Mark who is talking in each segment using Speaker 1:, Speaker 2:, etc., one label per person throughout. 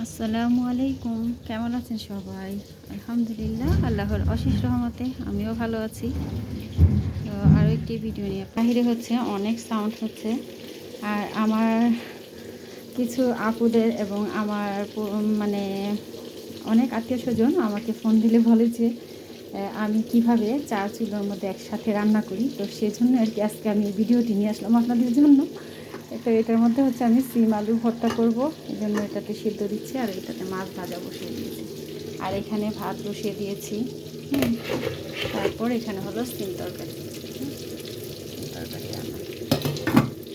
Speaker 1: আসসালামু আলাইকুম। কেমন আছেন সবাই? আলহামদুলিল্লাহ, আল্লাহর অশেষ রহমতে আমিও ভালো আছি। তো আরও একটি ভিডিও নিয়ে বাহিরে হচ্ছে, অনেক সাউন্ড হচ্ছে। আর আমার কিছু আপুদের এবং আমার মানে অনেক আত্মীয় স্বজন আমাকে ফোন দিলে বলে যে আমি কীভাবে চার চুলোর মধ্যে একসাথে রান্না করি। তো সেজন্য আর কি আজকে আমি ভিডিওটি নিয়ে আসলাম আপনাদের জন্য। তো এটার মধ্যে হচ্ছে আমি সিম আলু ভর্তা করব। এই জন্য এটাতে সিদ্ধ দিচ্ছি আর এটাতে মাছ ভাজা বসিয়ে দিয়েছি। আর এখানে ভাত বসিয়ে দিয়েছি। তারপর এখানে হলো সিম তরকারি। তরকারি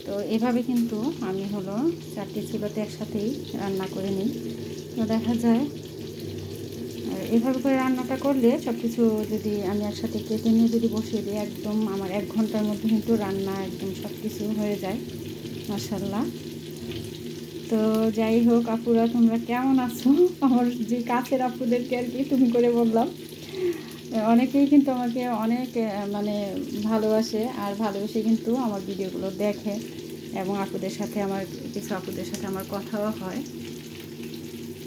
Speaker 1: তো এভাবে কিন্তু আমি হলো চারটি চুলোতে একসাথেই রান্না করে নিই। তো দেখা যায় আর এভাবে করে রান্নাটা করলে সব কিছু যদি আমি একসাথে কেটে নিয়ে যদি বসিয়ে দিই, একদম আমার এক ঘণ্টার মধ্যে কিন্তু রান্না একদম সব কিছু হয়ে যায়। মাসাল্লাহ তো যাই হোক, আপুরা, তোমরা কেমন আছো? আমার যে কাছের আপুদেরকে আর কি তুমি করে বললাম। অনেকেই কিন্তু আমাকে অনেক মানে ভালোবাসে আর ভালোবেসে কিন্তু আমার ভিডিওগুলো দেখে এবং আপুদের সাথে আমার, কিছু আপুদের সাথে আমার কথাও হয়।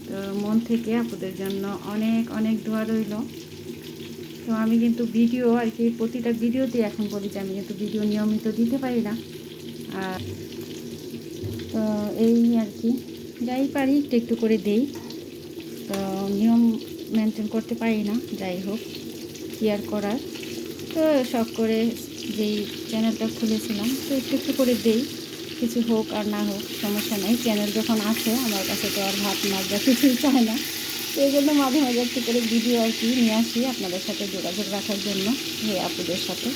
Speaker 1: তো মন থেকে আপুদের জন্য অনেক অনেক দোয়া রইল। তো আমি কিন্তু ভিডিও আর কি, প্রতিটা ভিডিওতে এখন বলি যে আমি কিন্তু ভিডিও নিয়মিত দিতে পারি না। আর তো এই আর কি। যাই পারি, একটু একটু করে দেই। তো নিয়ম মেনটেন করতে পারি না, যাই হোক, কি আর করার। তো শখ করে যেই চ্যানেলটা খুলেছিলাম, তো একটু একটু করে দেই। কিছু হোক আর না হোক, সমস্যা নেই। চ্যানেল যখন আছে, আমার কাছে তো আর ভাত বা কিছুই চায় না। তো এই জন্য মাঝে মাঝে একটু করে ভিডিও আর কি নিয়ে আসি আপনাদের সাথে যোগাযোগ রাখার জন্য এই আপুদের সাথে।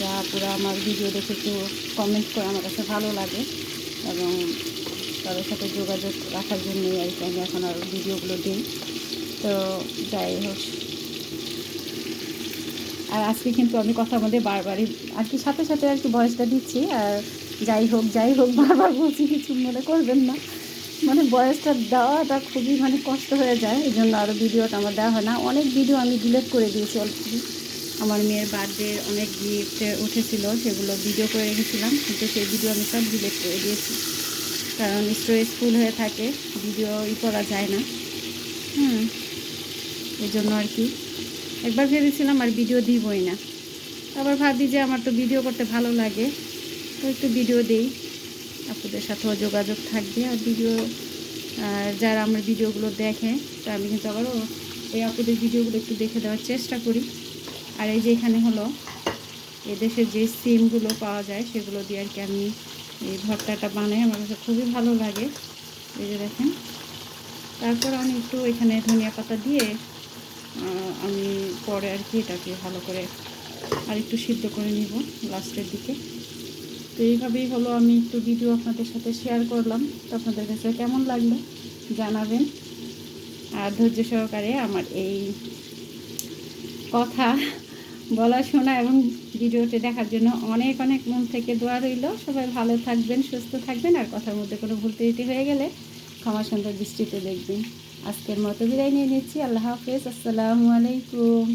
Speaker 1: যা আপুরা আমার ভিডিও দেখে একটু কমেন্ট করে আমার কাছে ভালো লাগে। এবং তাদের সাথে যোগাযোগ রাখার জন্যই আর কি আমি এখন আর ভিডিওগুলো দিই। তো যাই হোক। আর আজকে কিন্তু আমি কথার মধ্যে বারবারই আর কি সাথে সাথে আর কি বয়সটা দিচ্ছি। আর যাই হোক যাই হোক, বারবার বলছি, কিছু মনে করবেন না। মানে বয়সটা দেওয়াটা খুবই মানে কষ্ট হয়ে যায়। এই জন্য আরও ভিডিওটা আমার দেওয়া হয় না। অনেক ভিডিও আমি ডিলেট করে দিয়েছি অলরেডি আমার মেয়ের বার্থডে অনেক গিফট উঠেছিল, সেগুলো ভিডিও করে রেখেছিলাম, কিন্তু সেই ভিডিও আমি সব ডিলিট করে দিয়েছি। কারণ স্টোরেজ ফুল হয়ে থাকে ভিডিও ই করা যায় না। হুম, এই জন্য আর কি। একবার ভেবেছিলাম আর ভিডিও দিবই না। আবার ভাবি যে আমার তো ভিডিও করতে ভালো লাগে, তো একটু ভিডিও দেই। আপুদের সাথেও যোগাযোগ থাকবে আর ভিডিও আর যারা আমার ভিডিওগুলো দেখে, তা আমি কিন্তু আবারও এই আপুদের ভিডিওগুলো একটু দেখে দেওয়ার চেষ্টা করি। আর এই যে এখানে হলো এদেশের যে সিমগুলো পাওয়া যায়, সেগুলো দিয়ে আর কি আমি এই ভর্তাটা বানাই। আমার কাছে খুবই ভালো লাগে। এই যে দেখেন। তারপর আমি একটু এখানে ধনিয়া পাতা দিয়ে আমি পরে আর কি এটাকে ভালো করে আর একটু সিদ্ধ করে নিব লাস্টের দিকে। তো এইভাবেই হলো আমি একটু ভিডিও আপনাদের সাথে শেয়ার করলাম। তো আপনাদের কাছে কেমন লাগল জানাবেন। আর ধৈর্য সহকারে আমার এই কথা বলা, শোনা এবং ভিডিওটি দেখার জন্য অনেক অনেক মন থেকে দোয়া রইল। সবাই ভালো থাকবেন, সুস্থ থাকবেন আর কথার মধ্যে কোনো ভুল ত্রুটি হয়ে গেলে ক্ষমা সুন্দর দৃষ্টিতে দেখবেন। আজকের মতো বিদায় নিয়ে নিচ্ছি। আল্লাহ হাফেজ। আসসালামু আলাইকুম।